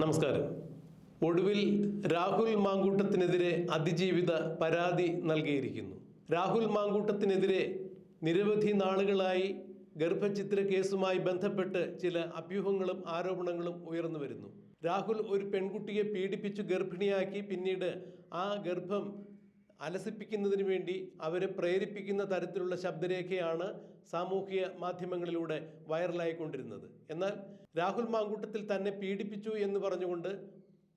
നമസ്കാരം. ഒടുവിൽ രാഹുൽ മാങ്കൂട്ടത്തിനെതിരെ അതിജീവിത പരാതി നൽകിയിരിക്കുന്നു. രാഹുൽ മാങ്കൂട്ടത്തിനെതിരെ നിരവധി നാളുകളായി ഗർഭചിത്ര കേസുമായി ബന്ധപ്പെട്ട് ചില അഭ്യൂഹങ്ങളും ആരോപണങ്ങളും ഉയർന്നു വരുന്നു. രാഹുൽ ഒരു പെൺകുട്ടിയെ പീഡിപ്പിച്ചു ഗർഭിണിയാക്കി. പിന്നീട് ആ ഗർഭം അലസിപ്പിക്കുന്നതിന് വേണ്ടി അവരെ പ്രേരിപ്പിക്കുന്ന തരത്തിലുള്ള ശബ്ദരേഖയാണ് സാമൂഹിക മാധ്യമങ്ങളിലൂടെ വൈറലായിക്കൊണ്ടിരുന്നത്. എന്നാൽ രാഹുൽ മാങ്കൂട്ടത്തിൽ തന്നെ പീഡിപ്പിച്ചു എന്ന് പറഞ്ഞുകൊണ്ട്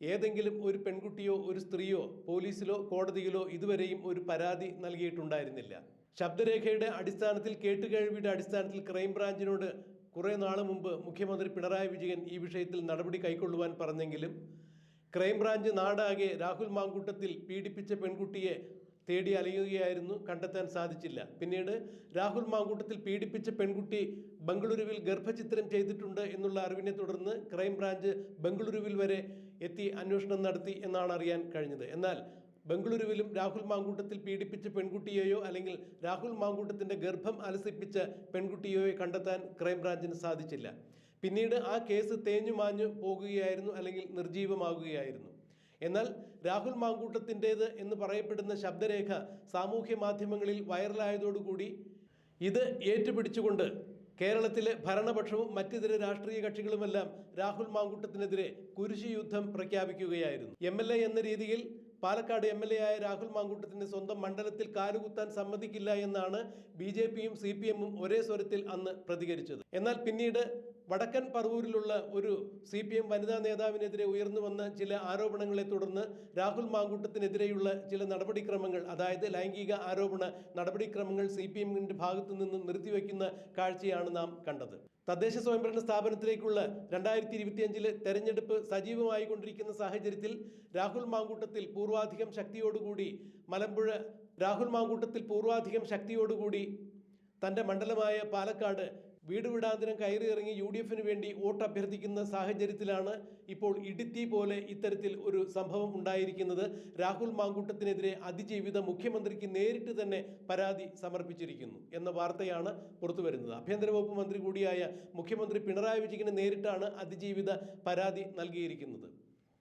ഏതെങ്കിലും ഒരു പെൺകുട്ടിയോ ഒരു സ്ത്രീയോ പോലീസിലോ കോടതിയിലോ ഇതുവരെയും ഒരു പരാതി നൽകിയിട്ടുണ്ടായിരുന്നില്ല. ശബ്ദരേഖയുടെ അടിസ്ഥാനത്തിൽ കേട്ടുകേഴ്വിയുടെ അടിസ്ഥാനത്തിൽ ക്രൈംബ്രാഞ്ചിനോട് കുറേ നാൾ മുമ്പ് മുഖ്യമന്ത്രി പിണറായി വിജയൻ ഈ വിഷയത്തിൽ നടപടി കൈക്കൊള്ളുവാൻ പറഞ്ഞെങ്കിലും ക്രൈംബ്രാഞ്ച് നാടാകെ രാഹുൽ മാങ്കൂട്ടത്തിൽ പീഡിപ്പിച്ച പെൺകുട്ടിയെ തേടി അലയുകയായിരുന്നു കണ്ടെത്താൻ സാധിച്ചില്ല. പിന്നീട് രാഹുൽ മാങ്കൂട്ടത്തിൽ പീഡിപ്പിച്ച പെൺകുട്ടി ബംഗളൂരുവിൽ ഗർഭചിത്രം ചെയ്തിട്ടുണ്ട് എന്നുള്ള അറിവിനെ തുടർന്ന് ക്രൈംബ്രാഞ്ച് ബംഗളൂരുവിൽ വരെ എത്തി അന്വേഷണം നടത്തി എന്നാണ് അറിയാൻ കഴിഞ്ഞത്. എന്നാൽ ബംഗളൂരുവിലും രാഹുൽ മാങ്കൂട്ടത്തിൽ പീഡിപ്പിച്ച പെൺകുട്ടിയെയോ അല്ലെങ്കിൽ രാഹുൽ മാങ്കൂട്ടത്തിന്റെ ഗർഭം അലസിപ്പിച്ച പെൺകുട്ടിയെയോ കണ്ടെത്താൻ ക്രൈംബ്രാഞ്ചിന് സാധിച്ചില്ല. പിന്നീട് ആ കേസ് തേഞ്ഞു മാഞ്ഞു പോകുകയായിരുന്നു അല്ലെങ്കിൽ നിർജീവമാകുകയായിരുന്നു എന്നാൽ രാഹുൽ മാങ്കൂട്ടത്തിന്റേത് എന്ന് പറയപ്പെടുന്ന ശബ്ദരേഖ സാമൂഹ്യ മാധ്യമങ്ങളിൽ വൈറലായതോടുകൂടി ഇത് ഏറ്റുപിടിച്ചുകൊണ്ട് കേരളത്തിലെ ഭരണപക്ഷവും മറ്റിതര രാഷ്ട്രീയ കക്ഷികളുമെല്ലാം രാഹുൽ മാങ്കൂട്ടത്തിനെതിരെ കുരിശി യുദ്ധം പ്രഖ്യാപിക്കുകയായിരുന്നു. എം എന്ന രീതിയിൽ പാലക്കാട് എം എൽ എ ആയ രാഹുൽ മാങ്കൂട്ടത്തിന്റെ സ്വന്തം മണ്ഡലത്തിൽ കാലുകുത്താൻ സമ്മതിക്കില്ല എന്നാണ് ബി ജെ പിയും സി പി എമ്മും ഒരേ സ്വരത്തിൽ അന്ന് പ്രതികരിച്ചത്. എന്നാൽ പിന്നീട് വടക്കൻ പറവൂരിലുള്ള ഒരു സി പി എം വനിതാ നേതാവിനെതിരെ ഉയർന്നു വന്ന ചില ആരോപണങ്ങളെ തുടർന്ന് രാഹുൽ മാങ്കൂട്ടത്തിനെതിരെയുള്ള ചില നടപടിക്രമങ്ങൾ അതായത് ലൈംഗിക ആരോപണ നടപടിക്രമങ്ങൾ സി പി എമ്മിന്റെ ഭാഗത്തു നിന്ന് നിർത്തിവെക്കുന്ന കാഴ്ചയാണ് നാം കണ്ടത്. തദ്ദേശ സ്വയംഭരണ സ്ഥാപനത്തിലേക്കുള്ള രണ്ടായിരത്തി ഇരുപത്തിയഞ്ചിലെ തെരഞ്ഞെടുപ്പ് സജീവമായി കൊണ്ടിരിക്കുന്ന സാഹചര്യത്തിൽ രാഹുൽ മാങ്കൂട്ടത്തിൽ പൂർവാധികം ശക്തിയോടുകൂടി മലമ്പുഴ രാഹുൽ മാങ്കൂട്ടത്തിൽ പൂർവാധികം ശക്തിയോടുകൂടി തന്റെ മണ്ഡലമായ പാലക്കാട് വീട് വിടാന്തരം കയറി ഇറങ്ങി യു ഡി എഫിന് വേണ്ടി വോട്ട് അഭ്യർത്ഥിക്കുന്ന സാഹചര്യത്തിലാണ് ഇപ്പോൾ ഇടുത്തി പോലെ ഇത്തരത്തിൽ ഒരു സംഭവം ഉണ്ടായിരിക്കുന്നത്. രാഹുൽ മാങ്കൂട്ടത്തിനെതിരെ അതിജീവിത മുഖ്യമന്ത്രിക്ക് നേരിട്ട് തന്നെ പരാതി സമർപ്പിച്ചിരിക്കുന്നു എന്ന വാർത്തയാണ് പുറത്തുവരുന്നത് ആഭ്യന്തര വകുപ്പ് മന്ത്രി കൂടിയായ മുഖ്യമന്ത്രി പിണറായി വിജയന് നേരിട്ടാണ് അതിജീവിത പരാതി നൽകിയിരിക്കുന്നത്.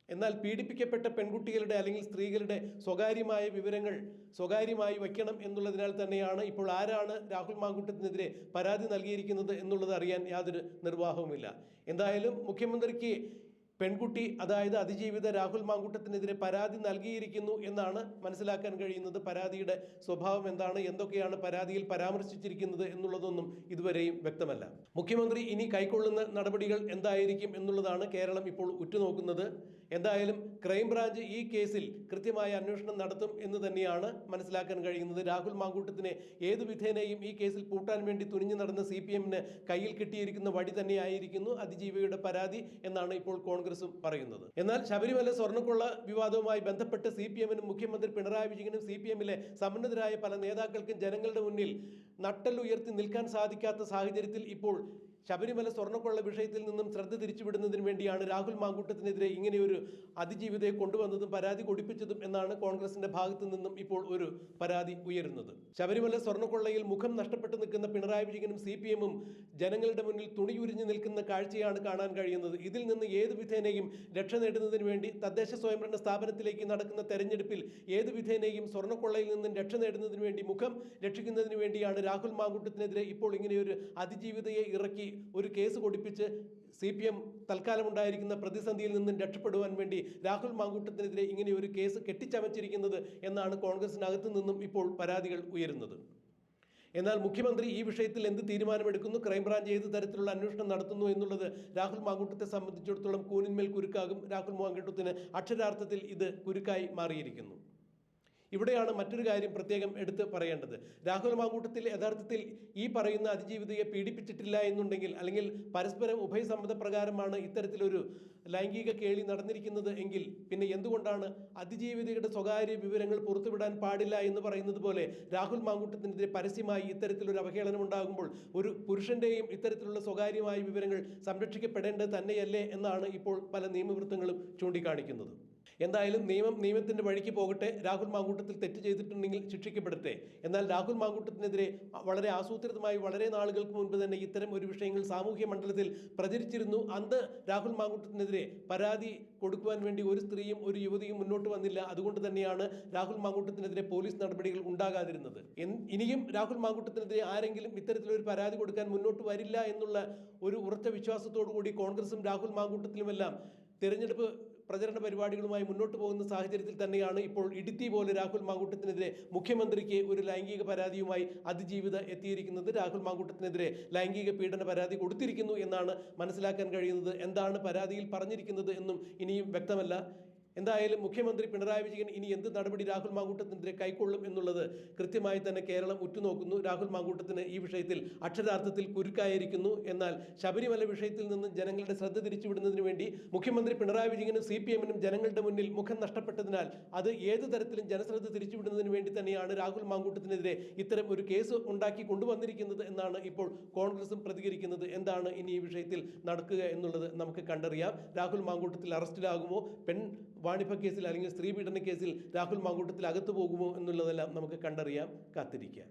എന്നാൽ പീഡിപ്പിക്കപ്പെട്ട പെൺകുട്ടികളുടെ അല്ലെങ്കിൽ സ്ത്രീകളുടെ സ്വകാര്യമായ വിവരങ്ങൾ സ്വകാര്യമായി വയ്ക്കണം എന്നുള്ളതിനാൽ തന്നെയാണ് ഇപ്പോൾ ആരാണ് രാഹുൽ മാങ്കൂട്ടത്തിനെതിരെ പരാതി നൽകിയിരിക്കുന്നത് എന്നുള്ളത് അറിയാൻ യാതൊരു നിർവാഹവുമില്ല. എന്തായാലും മുഖ്യമന്ത്രിക്ക് പെൺകുട്ടി അതായത് അതിജീവിത രാഹുൽ മാങ്കൂട്ടത്തിനെതിരെ പരാതി നൽകിയിരിക്കുന്നു എന്നാണ് മനസ്സിലാക്കാൻ കഴിയുന്നത്. പരാതിയുടെ സ്വഭാവം എന്താണ്? എന്തൊക്കെയാണ് പരാതിയിൽ പരാമർശിച്ചിരിക്കുന്നത് എന്നുള്ളതൊന്നും ഇതുവരെയും വ്യക്തമല്ല. മുഖ്യമന്ത്രി ഇനി കൈക്കൊള്ളുന്ന നടപടികൾ എന്തായിരിക്കും എന്നുള്ളതാണ് കേരളം ഇപ്പോൾ ഉറ്റുനോക്കുന്നത്. എന്തായാലും ക്രൈംബ്രാഞ്ച് ഈ കേസിൽ കൃത്യമായ അന്വേഷണം നടത്തും എന്ന് തന്നെയാണ് മനസ്സിലാക്കാൻ കഴിയുന്നത്. രാഹുൽ മാങ്കൂട്ടത്തിനെ ഏതു വിധേനയും ഈ കേസിൽ പൂട്ടാൻ വേണ്ടി തുനിഞ്ഞു നടന്ന സി പി എമ്മിന് കയ്യിൽ കിട്ടിയിരിക്കുന്ന വടി തന്നെയായിരിക്കുന്നു. അതിജീവിയുടെ പരാതി എന്നാണ് ഇപ്പോൾ കോൺഗ്രസും പറയുന്നത്. എന്നാൽ ശബരിമല സ്വർണക്കൊള്ള വിവാദവുമായി ബന്ധപ്പെട്ട് സി പി എമ്മിനും മുഖ്യമന്ത്രി പിണറായി വിജയനും സി പി എമ്മിലെ പല നേതാക്കൾക്കും ജനങ്ങളുടെ മുന്നിൽ നട്ടലുയർത്തി നിൽക്കാൻ സാധിക്കാത്ത സാഹചര്യത്തിൽ ഇപ്പോൾ ശബരിമല സ്വർണക്കൊള്ള വിഷയത്തിൽ നിന്നും ശ്രദ്ധ തിരിച്ചുവിടുന്നതിന് വേണ്ടിയാണ് രാഹുൽ മാങ്കൂട്ടത്തിനെതിരെ ഇങ്ങനെയൊരു അതിജീവിതയെ കൊണ്ടുവന്നതും പരാതി കൊടുപ്പിച്ചതും എന്നാണ് കോൺഗ്രസിന്റെ ഭാഗത്തു നിന്നും ഇപ്പോൾ ഒരു പരാതി ഉയരുന്നത്. ശബരിമല സ്വർണക്കൊള്ളയിൽ മുഖം നഷ്ടപ്പെട്ടു നിൽക്കുന്ന പിണറായി വിജയനും സി പി എമ്മും ജനങ്ങളുടെ മുന്നിൽ തുണിയുരിഞ്ഞു നിൽക്കുന്ന കാഴ്ചയാണ് കാണാൻ കഴിയുന്നത്. ഇതിൽ നിന്ന് ഏത് വിധേനയും രക്ഷ നേടുന്നതിന് വേണ്ടി തദ്ദേശ സ്വയംഭരണ സ്ഥാപനത്തിലേക്ക് നടക്കുന്ന തെരഞ്ഞെടുപ്പിൽ ഏത് വിധേനയും സ്വർണക്കൊള്ളയിൽ നിന്നും രക്ഷ നേടുന്നതിന് വേണ്ടി മുഖം രക്ഷിക്കുന്നതിന് വേണ്ടിയാണ് രാഹുൽ മാങ്കൂട്ടത്തിനെതിരെ ഇപ്പോൾ ഇങ്ങനെയൊരു അതിജീവിതയെ ഇറക്കി ഒരു കേസ് കൊടുപ്പിച്ച് സി പി എം തൽക്കാലം ഉണ്ടായിരിക്കുന്ന പ്രതിസന്ധിയിൽ നിന്നും രക്ഷപ്പെടുവാൻ വേണ്ടി രാഹുൽ മാങ്കൂട്ടത്തിനെതിരെ ഇങ്ങനെ ഒരു കേസ് കെട്ടിച്ചമച്ചിരിക്കുന്നത് എന്നാണ് കോൺഗ്രസിനകത്തു നിന്നും ഇപ്പോൾ പരാതികൾ ഉയരുന്നത്. എന്നാൽ മുഖ്യമന്ത്രി ഈ വിഷയത്തിൽ എന്ത് തീരുമാനമെടുക്കുന്നു ക്രൈംബ്രാഞ്ച് ഏത് തരത്തിലുള്ള അന്വേഷണം നടത്തുന്നു എന്നുള്ളത് രാഹുൽ മാങ്കൂട്ടത്തെ സംബന്ധിച്ചിടത്തോളം കൂനിന്മേൽ കുരുക്കാകും. രാഹുൽ മാങ്കൂട്ടത്തിന് അക്ഷരാർത്ഥത്തിൽ ഇത് കുരുക്കായി മാറിയിരിക്കുന്നു. ഇവിടെയാണ് മറ്റൊരു കാര്യം പ്രത്യേകം എടുത്ത് പറയേണ്ടത്. രാഹുൽ മാങ്കൂട്ടത്തിൽ യഥാർത്ഥത്തിൽ ഈ പറയുന്ന അതിജീവിതയെ പീഡിപ്പിച്ചിട്ടില്ല എന്നുണ്ടെങ്കിൽ അല്ലെങ്കിൽ പരസ്പരം ഉഭയസമ്മത പ്രകാരമാണ് ഇത്തരത്തിലൊരു ലൈംഗിക കേളി നടന്നിരിക്കുന്നത് എങ്കിൽ പിന്നെ എന്തുകൊണ്ടാണ് അതിജീവിതയുടെ സ്വകാര്യ വിവരങ്ങൾ പുറത്തുവിടാൻ പാടില്ല എന്ന് പറയുന്നത് പോലെ രാഹുൽ മാങ്കൂട്ടത്തിനെതിരെ പരസ്യമായി ഇത്തരത്തിലൊരു അവഹേളനം ഉണ്ടാകുമ്പോൾ ഒരു പുരുഷന്റെയും ഇത്തരത്തിലുള്ള സ്വകാര്യമായ വിവരങ്ങൾ സംരക്ഷിക്കപ്പെടേണ്ടത് തന്നെയല്ലേ എന്നാണ് ഇപ്പോൾ പല നിയമവൃത്തങ്ങളും ചൂണ്ടിക്കാണിക്കുന്നത്. എന്തായാലും നിയമം നിയമത്തിന്റെ വഴിക്ക് പോകട്ടെ. രാഹുൽ മാങ്കൂട്ടത്തിൽ തെറ്റ് ചെയ്തിട്ടുണ്ടെങ്കിൽ ശിക്ഷിക്കപ്പെടട്ടെ. എന്നാൽ രാഹുൽ മാങ്കൂട്ടത്തിനെതിരെ വളരെ ആസൂത്രിതമായി വളരെ നാളുകൾക്ക് മുൻപ് തന്നെ ഇത്തരം ഒരു വിഷയങ്ങൾ സാമൂഹ്യ മണ്ഡലത്തിൽ പ്രചരിച്ചിരുന്നു. അന്ന് രാഹുൽ മാങ്കൂട്ടത്തിനെതിരെ പരാതി കൊടുക്കുവാൻ വേണ്ടി ഒരു സ്ത്രീയും ഒരു യുവതിയും മുന്നോട്ട് വന്നില്ല. അതുകൊണ്ട് തന്നെയാണ് രാഹുൽ മാങ്കൂട്ടത്തിനെതിരെ പോലീസ് നടപടികൾ ഉണ്ടാകാതിരുന്നത്. ഇനിയും രാഹുൽ മാങ്കൂട്ടത്തിനെതിരെ ആരെങ്കിലും ഇത്തരത്തിലൊരു പരാതി കൊടുക്കാൻ മുന്നോട്ട് വരില്ല എന്നുള്ള ഒരു ഉറച്ച വിശ്വാസത്തോടു കൂടി കോൺഗ്രസും രാഹുൽ മാങ്കൂട്ടത്തിലുമെല്ലാം തിരഞ്ഞെടുപ്പ് പ്രചരണ പരിപാടികളുമായി മുന്നോട്ട് പോകുന്ന സാഹചര്യത്തിൽ തന്നെയാണ് ഇപ്പോൾ ഇടുത്തി പോലെ രാഹുൽ മാങ്കൂട്ടത്തിനെതിരെ മുഖ്യമന്ത്രിക്ക് ഒരു ലൈംഗിക പരാതിയുമായി അതിജീവിത എത്തിയിരിക്കുന്നത് രാഹുൽ മാങ്കൂട്ടത്തിനെതിരെ ലൈംഗിക പീഡന പരാതി കൊടുത്തിരിക്കുന്നു എന്നാണ് മനസ്സിലാക്കാൻ കഴിയുന്നത്. എന്താണ് പരാതിയിൽ പറഞ്ഞിരിക്കുന്നത് എന്നും ഇനിയും വ്യക്തമല്ല. എന്തായാലും മുഖ്യമന്ത്രി പിണറായി വിജയൻ ഇനി എന്ത് നടപടി രാഹുൽ മാങ്കൂട്ടത്തിനെതിരെ കൈക്കൊള്ളും എന്നുള്ളത് കൃത്യമായി തന്നെ കേരളം ഉറ്റുനോക്കുന്നു. രാഹുൽ മാങ്കൂട്ടത്തിന് ഈ വിഷയത്തിൽ അക്ഷരാർത്ഥത്തിൽ കുരുക്കായിരിക്കുന്നു. എന്നാൽ ശബരിമല വിഷയത്തിൽ നിന്ന് ജനങ്ങളുടെ ശ്രദ്ധ തിരിച്ചുവിടുന്നതിന് വേണ്ടി മുഖ്യമന്ത്രി പിണറായി വിജയനും സി പി എമ്മിനും ജനങ്ങളുടെ മുന്നിൽ മുഖം നഷ്ടപ്പെട്ടതിനാൽ അത് ഏത് തരത്തിലും ജനശ്രദ്ധ തിരിച്ചുവിടുന്നതിന് വേണ്ടി തന്നെയാണ് രാഹുൽ മാങ്കൂട്ടത്തിനെതിരെ ഇത്തരം ഒരു കേസ് ഉണ്ടാക്കി കൊണ്ടുവന്നിരിക്കുന്നത് എന്നാണ് ഇപ്പോൾ കോൺഗ്രസും പ്രതികരിക്കുന്നത്. എന്താണ് ഇനി ഈ വിഷയത്തിൽ നടക്കുക എന്നുള്ളത് നമുക്ക് കണ്ടറിയാം. രാഹുൽ മാങ്കൂട്ടത്തിൽ അറസ്റ്റിലാകുമോ? പെൺ വാണിഭ കേസിൽ അല്ലെങ്കിൽ സ്ത്രീ പീഡന കേസിൽ രാഹുൽ മാങ്കൂട്ടത്തിൽ അകത്തു പോകുമോ എന്നുള്ളതെല്ലാം നമുക്ക് കണ്ടറിയാം കാത്തിരിക്കാം.